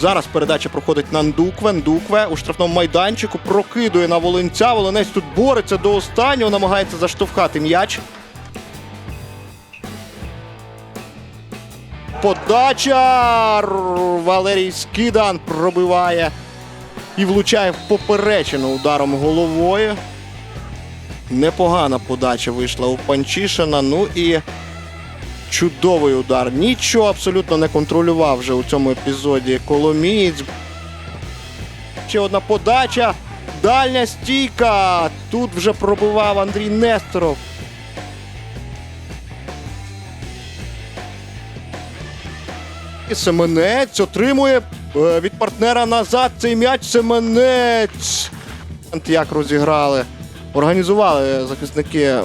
Зараз передача проходить на Ndukve. Ndukve у штрафному майданчику прокидує на Волинця. Волинець тут бореться до останнього, намагається заштовхати м'яч. Подача! Валерій Скидан пробиває і влучає в поперечину ударом головою. Непогана подача вийшла у Панчишина. Ну і чудовий удар. Нічого абсолютно не контролював вже у цьому епізоді Коломієць. Ще одна подача. Дальня стійка. Тут вже пробивав Андрій Несторов. І Семенець отримує е, від партнера назад цей м'яч. Семенець. Як розіграли. Організували захисники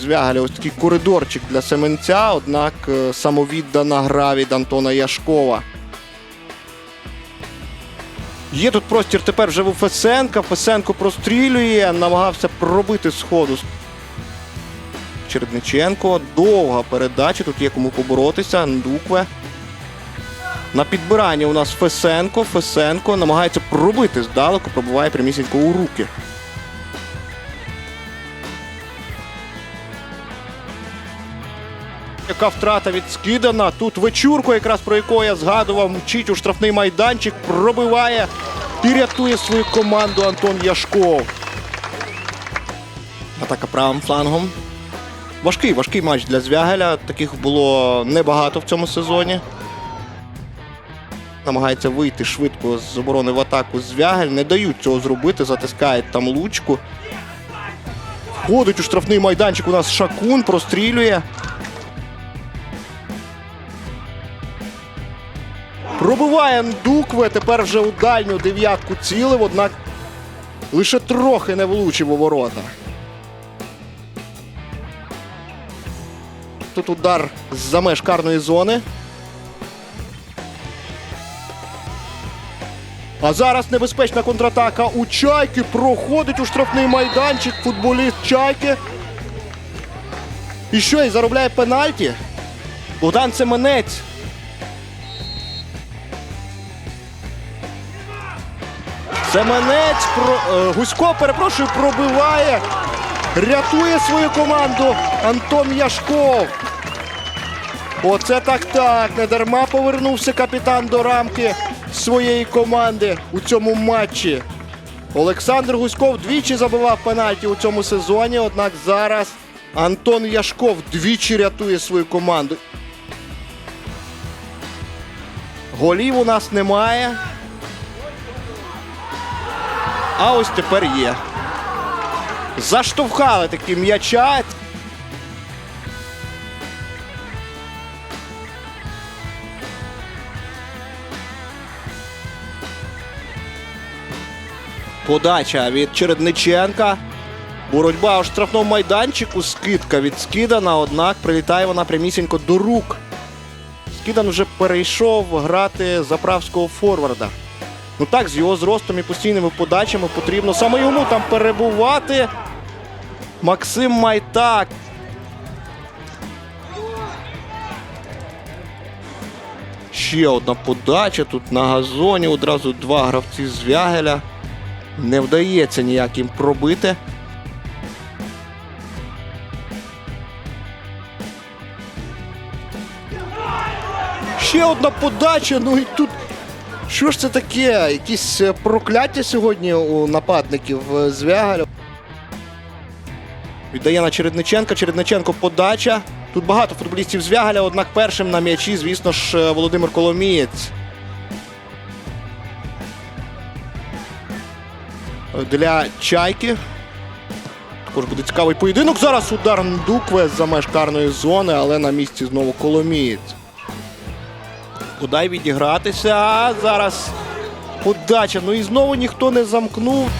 Звягаля ось такий коридорчик для Семенця, однак е, самовіддана гра від Антона Яшкова. Є тут простір тепер вже у Фесенка. Фесенко прострілює, намагався пробити сходу. Чередниченко. Довга передача. Тут є кому поборотися. Ndukve. На підбиранні у нас Фесенко. Фесенко намагається пробити здалеку, пробиває прямісінько у руки. Яка втрата від Скидана. Тут вечурку, якраз про яку я згадував, мчить у штрафний майданчик, пробиває і рятує свою команду Антон Яшков. Атака правим флангом. Важкий, важкий матч для Звягеля. Таких було небагато в цьому сезоні. Намагається вийти швидко з оборони в атаку Звягель. Не дають цього зробити, затискають там лучку. Входить у штрафний майданчик. У нас Шакун прострілює. Пробиває Ndukve, тепер вже у дальню дев'ятку цілив, однак лише трохи не влучив у ворота. Тут удар з-за меж карної зони. А зараз небезпечна контратака у Чайки. Проходить у штрафний майданчик футболіст Чайки. І що, і заробляє пенальті? Богдан Семенець. Семенець про... е, Гусько, перепрошую, пробиває. Рятує свою команду Антон Яшков. Оце так так. Не дарма повернувся капітан до рамки своєї команди у цьому матчі. Олександр Гуськов двічі забивав пенальті у цьому сезоні. Однак зараз Антон Яшков двічі рятує свою команду. Голів у нас немає. А ось тепер є. Заштовхали таки м'яча. Подача від Чередниченка. Боротьба у штрафному майданчику. Скидка від Скидана, однак прилітає вона прямісінько до рук. Скидан вже перейшов грати заправського форварда. Ну так, з його зростом і постійними подачами потрібно саме йому там перебувати. Максим Майтак. Ще одна подача тут на газоні. Одразу два гравці з Вягеля. Не вдається ніяк їм пробити. Ще одна подача. Ну і тут що ж це таке? Якісь е, прокляття сьогодні у нападників е, Звягаля. Віддає на Чередниченка. Чередниченко подача. Тут багато футболістів Звягаля, однак першим на м'ячі, звісно ж, е, Володимир Коломієць. Для чайки. Також буде цікавий поєдинок. Зараз удар Ndukve за меж карної зони, але на місці знову Коломієць. Подай відігратися. А зараз подача. Ну і знову ніхто не замкнув.